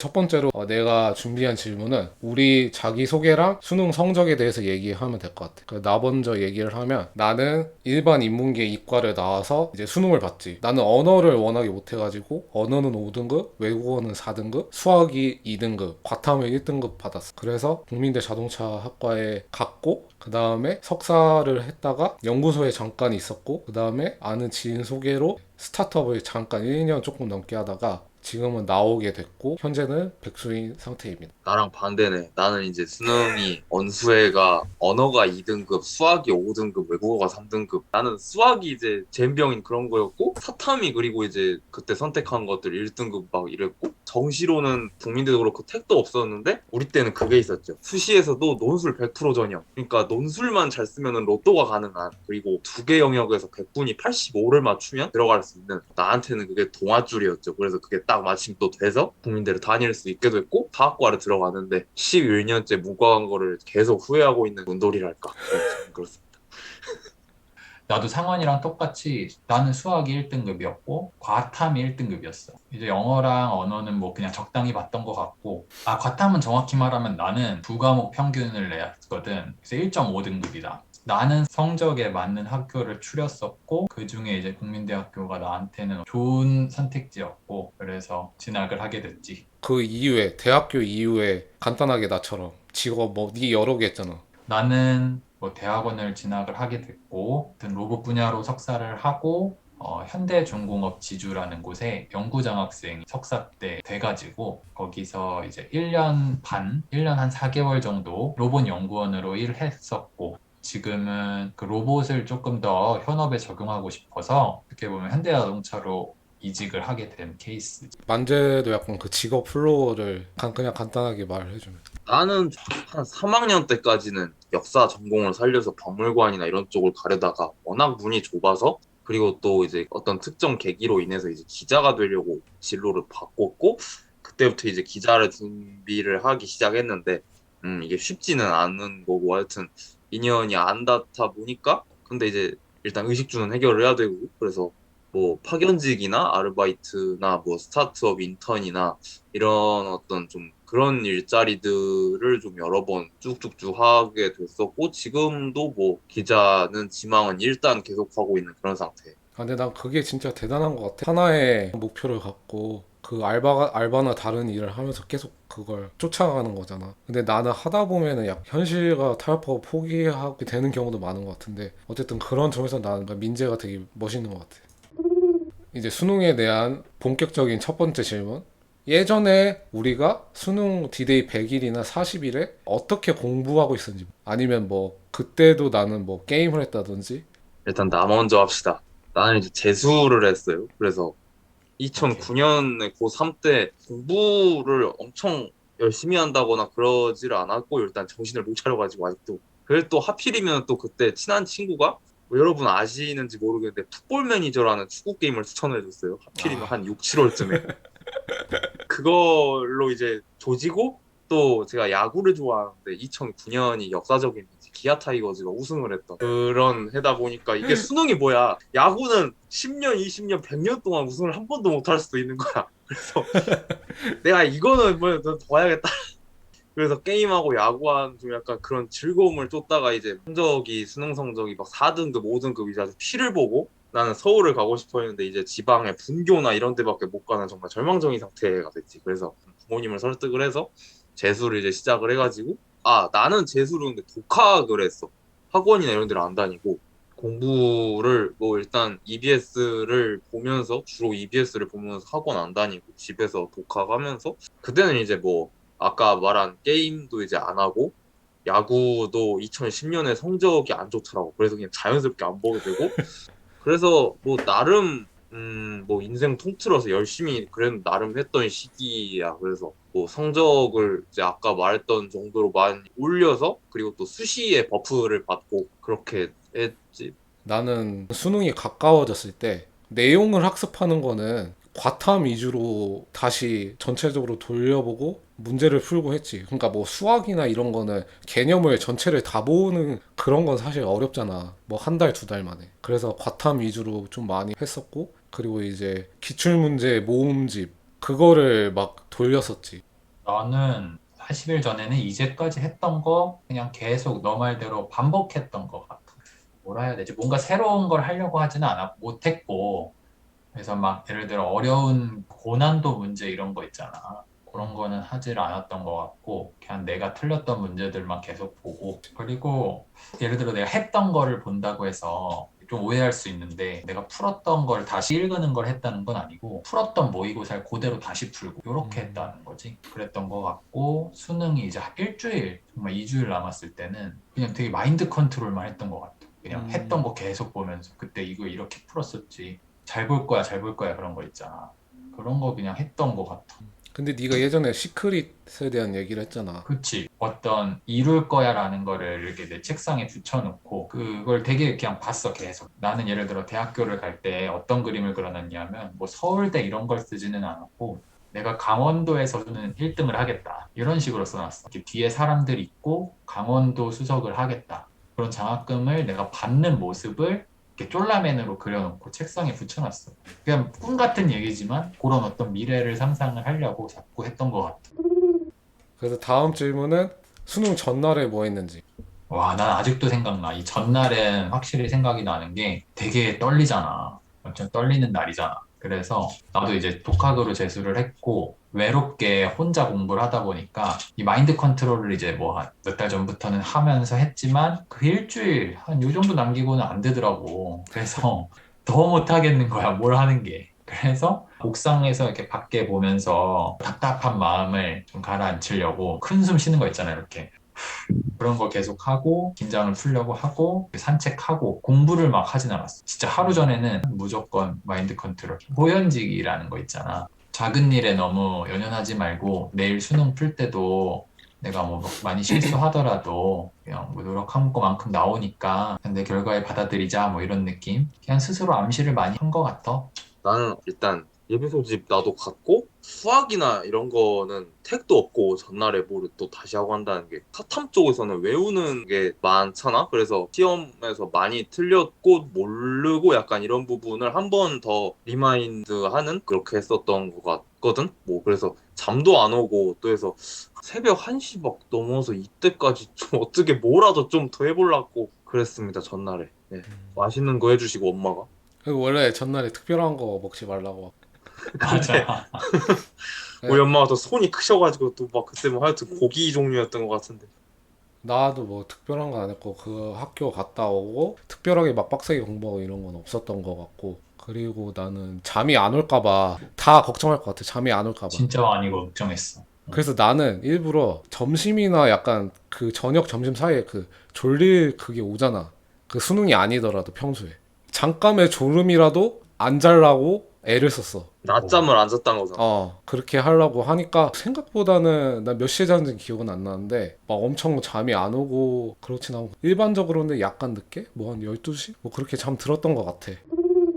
첫 번째로 어, 내가 준비한 질문은 우리 자기소개랑 수능 성적에 대해서 얘기하면 될 것 같아. 그나 먼저 얘기를 하면 나는 일반 인문계 이과를 나와서 이제 수능을 봤지. 나는 언어를 워낙에 못해가지고 언어는 5등급, 외국어는 4등급, 수학이 2등급, 과탐을 1등급 받았어. 그래서 국민대 자동차 학과에 갔고 그 다음에 석사를 했다가 연구소에 잠깐 있었고 그 다음에 아는 지인 소개로 스타트업을 잠깐 1년 조금 넘게 하다가 지금은 나오게 됐고 현재는 백수인 상태입니다. 나랑 반대네. 나는 이제 수능이 언수회가 언어가 2등급, 수학이 5등급, 외국어가 3등급. 나는 수학이 이제 젬병인 그런 거였고 사탐이 그리고 이제 그때 선택한 것들 1등급 막 이랬고 정시로는 국민대도 그렇고 택도 없었는데 우리 때는 그게 있었죠. 수시에서도 논술 100% 전형. 그러니까 논술만 잘 쓰면은 로또가 가능한 그리고 두 개 영역에서 100분이 85를 맞추면 들어갈 수 있는 나한테는 그게 동아줄이었죠. 그래서 그게 딱 마침 또 돼서 국민대를 다닐 수 있게 됐고 다학과를 들어가는데 11년째 무과한 거를 계속 후회하고 있는 운돌이랄까 네, 그렇습니다. 나도 상원이랑 똑같이 나는 수학이 1등급이었고 과탐이 1등급이었어. 이제 영어랑 언어는 뭐 그냥 적당히 봤던 것 같고 아 과탐은 정확히 말하면 나는 두 과목 평균을 냈거든. 그래서 1.5등급이다. 나는 성적에 맞는 학교를 추렸었고 그 중에 이제 국민대학교가 나한테는 좋은 선택지였고 그래서 진학을 하게 됐지. 그 이후에 대학교 이후에 간단하게 나처럼 직업 뭐네 여러 개 했잖아. 나는 뭐 대학원을 진학을 하게 됐고, 로봇 분야로 석사를 하고, 어, 현대중공업 지주라는 곳에 연구장학생 석사 때 돼가지고, 거기서 이제 1년 반, 1년 한 4개월 정도 로봇 연구원으로 일했었고, 지금은 그 로봇을 조금 더 현업에 적용하고 싶어서, 어떻게 보면 현대자동차로 이직을 하게 된 케이스. 만재도 약간 그 직업 플로우를 간- 그냥 간단하게 말해주면. 나는 한 3학년 때까지는 역사 전공을 살려서 박물관이나 이런 쪽을 가려다가 워낙 문이 좁아서 그리고 또 이제 어떤 특정 계기로 인해서 이제 기자가 되려고 진로를 바꿨고 그때부터 이제 기자를 준비를 하기 시작했는데 음 이게 쉽지는 않은 거고 하여튼 인연이 안 닿다 보니까 근데 이제 일단 의식주는 해결을 해야 되고 그래서 뭐 파견직이나 아르바이트나 뭐 스타트업 인턴이나 이런 어떤 좀 그런 일자리들을 좀 여러 번 쭉쭉쭉 하게 됐었고 지금도 뭐 기자는 지망은 일단 계속 하고 있는 그런 상태. 아, 근데 난 그게 진짜 대단한 것 같아. 하나의 목표를 갖고 그 알바가 알바나 다른 일을 하면서 계속 그걸 쫓아가는 거잖아. 근데 나는 하다 보면은 약 현실과 타협하고 포기하게 되는 경우도 많은 것 같은데 어쨌든 그런 점에서 나는 민재가 되게 멋있는 것 같아. 이제 수능에 대한 본격적인 첫 번째 질문. 예전에 우리가 수능 디데이 100일이나 40일에 어떻게 공부하고 있었는지 아니면 뭐 그때도 나는 뭐 게임을 했다든지 일단 나 먼저 합시다. 나는 이제 재수를 했어요. 그래서 2009년에 고3 때 공부를 엄청 열심히 한다거나 그러지를 않았고 일단 정신을 못 차려가지고 아직도. 그래도 또 하필이면 또 그때 친한 친구가 뭐 여러분 아시는지 모르겠는데 풋볼 매니저라는 축구 게임을 추천해 줬어요. 하필이면 아. 한 6, 7월쯤에. 그걸로 이제 조지고 또 제가 야구를 좋아하는데 2009년이 역사적인 기아 타이거즈가 우승을 했던 그런 해다 보니까 이게 수능이 뭐야? 야구는 10년, 20년, 100년 동안 우승을 한 번도 못 할 수도 있는 거야. 그래서 내가 이거는 뭐더 해야겠다. 그래서 게임하고 야구한 좀 약간 그런 즐거움을 쫓다가 이제 성적이 수능 성적이 막 4등급, 5등급이 아주 피를 보고 나는 서울을 가고 싶어 했는데 이제 지방의 분교나 이런 데밖에 못 가는 정말 절망적인 상태가 됐지. 그래서 부모님을 설득을 해서 재수를 이제 시작을 해가지고 아 나는 재수를 근데 독학을 했어. 학원이나 이런 데를 안 다니고 공부를 뭐 일단 EBS를 보면서 주로 EBS를 보면서 학원 안 다니고 집에서 독학하면서 그때는 이제 뭐 아까 말한 게임도 이제 안 하고 야구도 2010년에 성적이 안 좋더라고. 그래서 그냥 자연스럽게 안 보게 되고 그래서 뭐 나름 음 뭐 인생 통틀어서 열심히 그래도 나름 했던 시기야. 그래서 뭐 성적을 이제 아까 말했던 정도로 많이 올려서 그리고 또 수시에 버프를 받고 그렇게 했지. 나는 수능이 가까워졌을 때 내용을 학습하는 거는 과탐 위주로 다시 전체적으로 돌려보고 문제를 풀고 했지. 그러니까 뭐 수학이나 이런 거는 개념을 전체를 다 모으는 그런 건 사실 어렵잖아. 뭐 한 달, 두 달 만에. 그래서 과탐 위주로 좀 많이 했었고, 그리고 이제 기출문제 모음집, 그거를 막 돌렸었지. 나는 40일 전에는 이제까지 했던 거 그냥 계속 너 말대로 반복했던 것 같아. 뭐라 해야 되지? 뭔가 새로운 걸 하려고 하지는 않았, 못했고. 그래서 막 예를 들어 어려운 고난도 문제 이런 거 있잖아. 그런 거는 하질 않았던 것 같고 그냥 내가 틀렸던 문제들만 계속 보고 그리고 예를 들어 내가 했던 거를 본다고 해서 좀 오해할 수 있는데 내가 풀었던 걸 다시 읽는 걸 했다는 건 아니고 풀었던 모의고사를 그대로 다시 풀고 이렇게 음. 했다는 거지. 그랬던 것 같고 수능이 이제 일주일 정말 2주일 남았을 때는 그냥 되게 마인드 컨트롤만 했던 것 같아. 그냥 음. 했던 거 계속 보면서 그때 이거 이렇게 풀었었지. 잘 볼 거야 잘 볼 거야 그런 거 있잖아. 그런 거 그냥 했던 것 같아 근데 네가 예전에 시크릿에 대한 얘기를 했잖아. 그치. 어떤 이룰 거야라는 거를 이렇게 내 책상에 붙여놓고 그걸 되게 그냥 봤어 계속. 나는 예를 들어 대학교를 갈 때 어떤 그림을 그려놨냐면 뭐 서울대 이런 걸 쓰지는 않았고 내가 강원도에서는 1등을 하겠다. 이런 식으로 써놨어. 이렇게 뒤에 사람들 있고 강원도 수석을 하겠다. 그런 장학금을 내가 받는 모습을 이렇게 쫄라맨으로 그려놓고 책상에 붙여놨어. 그냥 꿈 같은 얘기지만 그런 어떤 미래를 상상을 하려고 자꾸 했던 것 같아. 그래서 다음 질문은 수능 전날에 뭐 했는지. 와, 난 아직도 생각나. 이 전날은 확실히 생각이 나는 게 되게 떨리잖아. 엄청 떨리는 날이잖아. 그래서 나도 이제 독학으로 재수를 했고 외롭게 혼자 공부를 하다 보니까 이 마인드 컨트롤을 이제 뭐 몇 달 전부터는 하면서 했지만 그 일주일 한 요 정도 남기고는 안 되더라고. 그래서 더 못하겠는 거야, 뭘 하는 게. 그래서 옥상에서 이렇게 밖에 보면서 답답한 마음을 좀 가라앉히려고 큰 숨 쉬는 거 있잖아요, 이렇게. 그런 거 계속 하고 긴장을 풀려고 하고 산책하고 공부를 막 하진 않았어. 진짜 하루 전에는 무조건 마인드 컨트롤. 호연직이라는 거 있잖아. 작은 일에 너무 연연하지 말고 내일 수능 풀 때도 내가 뭐 많이 실수하더라도 그냥 뭐 노력한 것만큼 나오니까 내 결과에 받아들이자 뭐 이런 느낌. 그냥 스스로 암시를 많이 한 것 같아. 나는 일단 예비 소집 나도 갔고 수학이나 이런 거는 택도 없고 전날에 뭐를 또 다시 하고 한다는 게 사탐 쪽에서는 외우는 게 많잖아 그래서 시험에서 많이 틀렸고 모르고 약간 이런 부분을 한 번 더 리마인드하는 그렇게 했었던 것 같거든 뭐 그래서 잠도 안 오고 또 해서 새벽 1시 막 넘어서 이때까지 좀 어떻게 뭐라도 좀 더 해보려고 그랬습니다 전날에 네. 맛있는 거 해주시고 엄마가 그리고 원래 전날에 특별한 거 먹지 말라고. 맞아. 네. 우리 엄마가 또 손이 크셔가지고 또 막 그때 뭐 하여튼 고기 종류였던 것 같은데 나도 뭐 특별한 거 안 했고 그 학교 갔다 오고 특별하게 막 빡세게 공부하고 이런 건 없었던 것 같고 그리고 나는 잠이 안 올까봐 다 걱정할 것 같아. 잠이 안 올까봐. 진짜 많이 걱정했어. 그래서 나는 일부러 점심이나 약간 그 저녁 점심 사이에 그 졸릴 그게 오잖아. 그 수능이 아니더라도 평소에 잠깐의 졸음이라도 안 잘라고 애를 썼어. 낮잠을 안 잤다는 거잖아 어 그렇게 하려고 하니까 생각보다는 나몇 시에 잤는지 기억은 안 나는데 막 엄청 잠이 안 오고 그렇진 않고 일반적으로는 약간 늦게? 뭐 한 12시? 뭐 그렇게 잠 들었던 것 같아.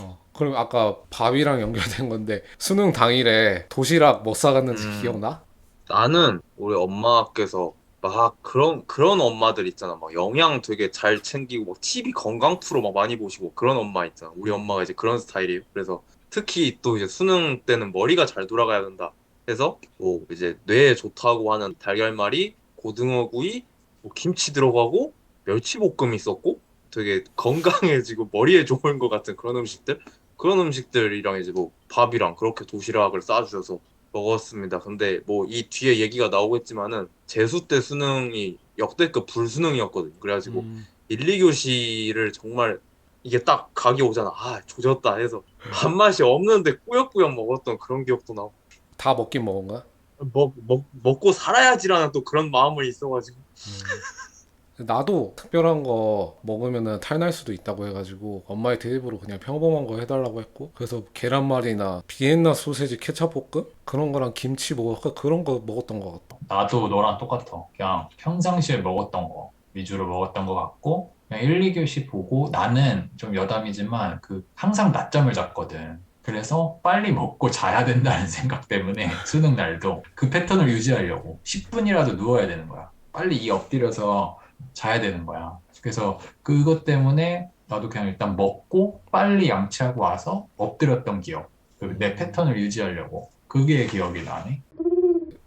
어 그리고 아까 밥이랑 연결된 건데 수능 당일에 도시락 뭐 싸갔는지 음. 기억나? 나는 우리 엄마께서 막 그런 그런 엄마들 있잖아. 막 영양 되게 잘 챙기고 막 TV 건강 프로 막 많이 보시고 그런 엄마 있잖아. 우리 엄마가 이제 그런 스타일이에요. 그래서 특히 또 이제 수능 때는 머리가 잘 돌아가야 된다 해서 뭐 이제 뇌에 좋다고 하는 달걀말이 고등어구이 뭐 김치 들어가고 멸치볶음 있었고 되게 건강해지고 머리에 좋은 것 같은 그런 음식들 그런 음식들이랑 이제 뭐 밥이랑 그렇게 도시락을 싸주셔서 먹었습니다. 근데 뭐 이 뒤에 얘기가 나오겠지만은 재수 때 수능이 역대급 불수능이었거든요. 그래가지고 음. 1, 2교시를 정말 이게 딱 각이 오잖아. 아 조졌다 해서 밥맛이 없는데 꾸역꾸역 먹었던 그런 기억도 나고 다 먹긴 먹은 거야? 먹, 먹, 먹고 살아야지라는 또 그런 마음을 있어가지고 음. 나도 특별한 거 먹으면은 탈날 수도 있다고 해가지고 엄마한테 일부러 그냥 평범한 거 해달라고 했고 그래서 계란말이나 비엔나 소세지 케찹 볶음 그런 거랑 김치 뭐 그런 거 먹었던 것 같아. 나도 너랑 똑같아. 그냥 평상시에 먹었던 거 위주로 먹었던 것 같고 1, 2교시 보고 나는 좀 여담이지만 그 항상 낮잠을 잤거든. 그래서 빨리 먹고 자야 된다는 생각 때문에 수능 날도 그 패턴을 유지하려고 10분이라도 누워야 되는 거야. 빨리 이 엎드려서 자야 되는 거야. 그래서 그것 때문에 나도 그냥 일단 먹고 빨리 양치하고 와서 엎드렸던 기억. 그내 패턴을 유지하려고. 그게 기억이 나네.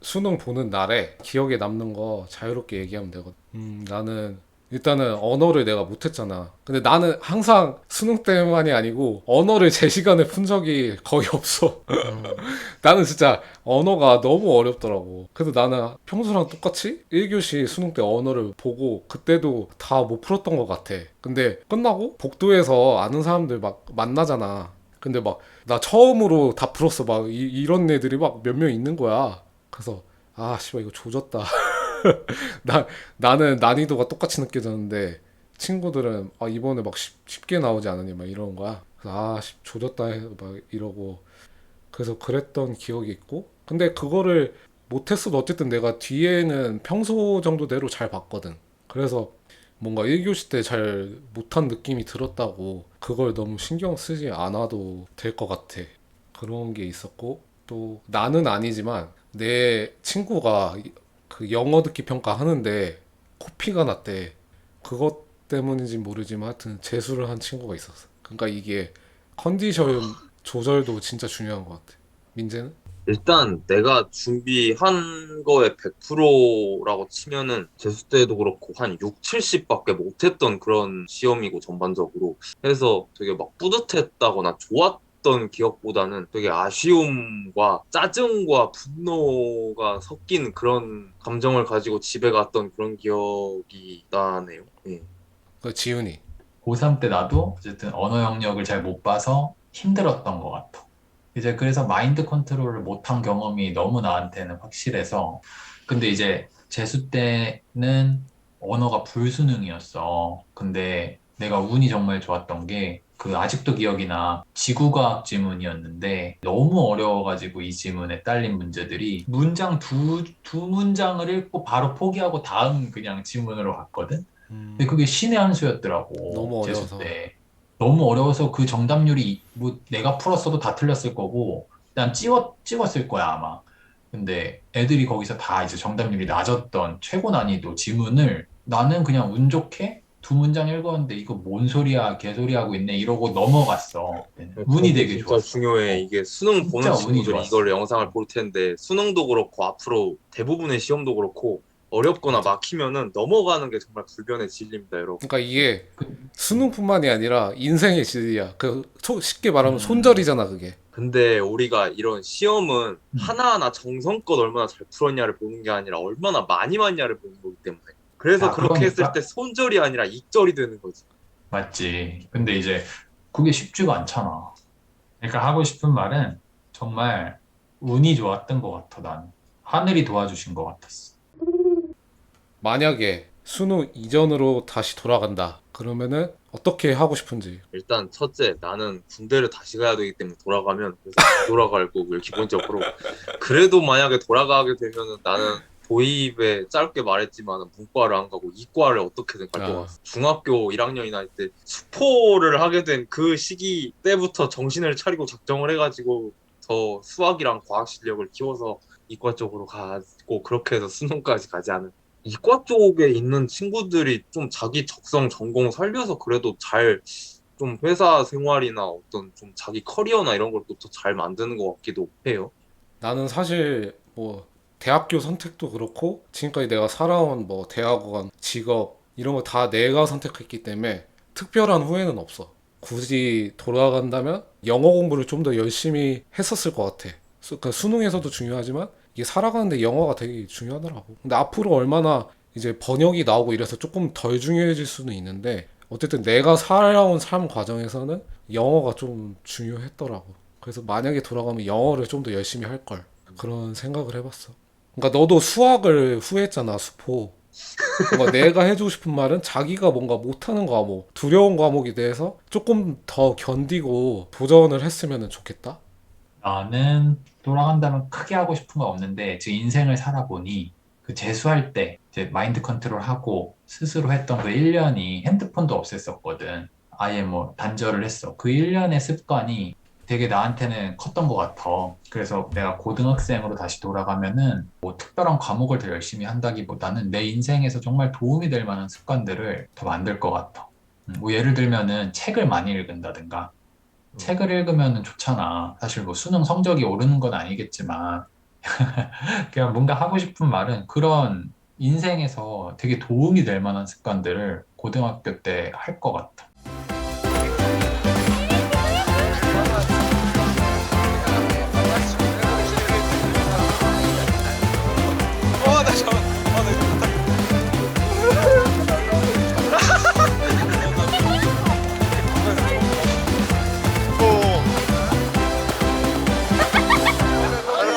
수능 보는 날에 기억에 남는 거 자유롭게 얘기하면 되거든. 음, 나는 일단은 언어를 내가 못했잖아. 근데 나는 항상 수능 때만이 아니고 언어를 제 시간에 푼 적이 거의 없어. 나는 진짜 언어가 너무 어렵더라고. 그래서 나는 평소랑 똑같이 1교시 수능 때 언어를 보고 그때도 다 못 풀었던 것 같아. 근데 끝나고 복도에서 아는 사람들 막 만나잖아. 근데 막 나 처음으로 다 풀었어. 막 이, 런 애들이 막 몇 명 있는 거야. 그래서 아 씨발 이거 조졌다. 나 나는 난이도가 똑같이 느껴졌는데 친구들은 아 이번에 막 쉽, 쉽게 나오지 않으니 막 이런 거야. 아 씨, 조졌다 해, 막 이러고 그래서 그랬던 기억이 있고 근데 그거를 못했어도 어쨌든 내가 뒤에는 평소 정도대로 잘 봤거든. 그래서 뭔가 1교시 때 잘 못한 느낌이 들었다고 그걸 너무 신경 쓰지 않아도 될 것 같아. 그런 게 있었고 또 나는 아니지만 내 친구가 그 영어 듣기 평가 하는데 코피가 났대. 그것 때문인지 모르지만 하여튼 재수를 한 친구가 있었어. 그러니까 이게 컨디션 조절도 진짜 중요한 것 같아. 민재는? 일단 내가 준비한 거에 100%라고 치면은 재수 때도 그렇고 한 6, 70밖에 못했던 그런 시험이고 전반적으로 해서 되게 막 뿌듯했다거나 좋았 던 기억보다는 되게 아쉬움과 짜증과 분노가 섞인 그런 감정을 가지고 집에 갔던 그런 기억이 나네요. 예. 그 지훈이. 고3 때 나도 어쨌든 언어 영역을 잘 못 봐서 힘들었던 것 같아. 이제 그래서 마인드 컨트롤을 못한 경험이 너무 나한테는 확실해서 근데 이제 재수 때는 언어가 불수능이었어. 근데 내가 운이 정말 좋았던 게 그 아직도 기억이 나 지구과학 지문이었는데 너무 어려워가지고 이 지문에 딸린 문제들이 문장 두, 두 문장을 읽고 바로 포기하고 다음 그냥 지문으로 갔거든. 근데 그게 신의 한 수였더라고. 너무 어려워서. 때. 너무 어려워서 그 정답률이 뭐 내가 풀었어도 다 틀렸을 거고 난 찍었, 찍었을 거야 아마. 근데 애들이 거기서 다 이제 정답률이 낮았던 최고 난이도 지문을 나는 그냥 운 좋게 두 문장 읽었는데 이거 뭔 소리야 개소리 하고 있네 이러고 넘어갔어. 운이 되게 진짜 좋았어. 중요해. 이게 수능 진짜 보는 운이 친구들이 좋았어. 이걸 영상을 볼 텐데 수능도 그렇고 앞으로 대부분의 시험도 그렇고 어렵거나 막히면은 넘어가는 게 정말 불변의 진리입니다, 여러분. 그러니까 이게 그- 수능뿐만이 아니라 인생의 질이야. 그 소- 쉽게 말하면 음. 손절이잖아 그게. 근데 우리가 이런 시험은 음. 하나하나 정성껏 얼마나 잘 풀었냐를 보는 게 아니라 얼마나 많이 맞냐를 보는 거기 때문에. 그래서 아, 그렇게 했을 그러니까. 때 손절이 아니라 익절이 되는 거지. 맞지. 근데 이제 그게 쉽지가 않잖아. 그러니까 하고 싶은 말은 정말 운이 좋았던 것 같아, 난. 하늘이 도와주신 것 같았어. 만약에 수능 이전으로 다시 돌아간다. 그러면은 어떻게 하고 싶은지. 일단 첫째 나는 군대를 다시 가야 되기 때문에 돌아가면 돌아갈 거고요 기본적으로 그래도 만약에 돌아가게 되면은 나는 도입에 짧게 말했지만 문과를 안 가고 이과를 어떻게든 갈것 아. 같아 중학교 1학년이 날때 수포를 하게 된 그 시기 때부터 정신을 차리고 작정을 해가지고 더 수학이랑 과학 실력을 키워서 이과 쪽으로 가고 그렇게 해서 수능까지 가지 않은 이과 쪽에 있는 친구들이 좀 자기 적성 전공 살려서 그래도 잘 좀 회사 생활이나 어떤 좀 자기 커리어나 이런 걸또더잘 만드는 것 같기도 해요. 나는 사실 뭐 대학교 선택도 그렇고 지금까지 내가 살아온 뭐 대학원, 직업 이런 거 다 내가 선택했기 때문에 특별한 후회는 없어. 굳이 돌아간다면 영어 공부를 좀 더 열심히 했었을 것 같아. 수, 그 수능에서도 중요하지만 이게 살아가는데 영어가 되게 중요하더라고. 근데 앞으로 얼마나 이제 번역이 나오고 이래서 조금 덜 중요해질 수는 있는데 어쨌든 내가 살아온 삶 과정에서는 영어가 좀 중요했더라고. 그래서 만약에 돌아가면 영어를 좀 더 열심히 할 걸. 그런 생각을 해봤어. 그러니까 너도 수학을 후회했잖아, 수포. 뭔가 내가 해주고 싶은 말은 자기가 뭔가 못하는 과목, 두려운 과목에 대해서 조금 더 견디고 도전을 했으면 좋겠다. 나는 돌아간다면 크게 하고 싶은 건 없는데 지금 인생을 살아보니 그 재수할 때 이제 마인드 컨트롤 하고 스스로 했던 그 1년이 핸드폰도 없앴었거든. 아예 뭐 단절을 했어. 그 1년의 습관이 되게 나한테는 컸던 것 같아. 그래서 내가 고등학생으로 다시 돌아가면은 뭐 특별한 과목을 더 열심히 한다기보다는 내 인생에서 정말 도움이 될 만한 습관들을 더 만들 것 같아. 음, 뭐 예를 들면은 책을 많이 읽는다든가 책을 읽으면 좋잖아. 사실 뭐 수능 성적이 오르는 건 아니겠지만 그냥 뭔가 하고 싶은 말은 그런 인생에서 되게 도움이 될 만한 습관들을 고등학교 때 할 것 같아.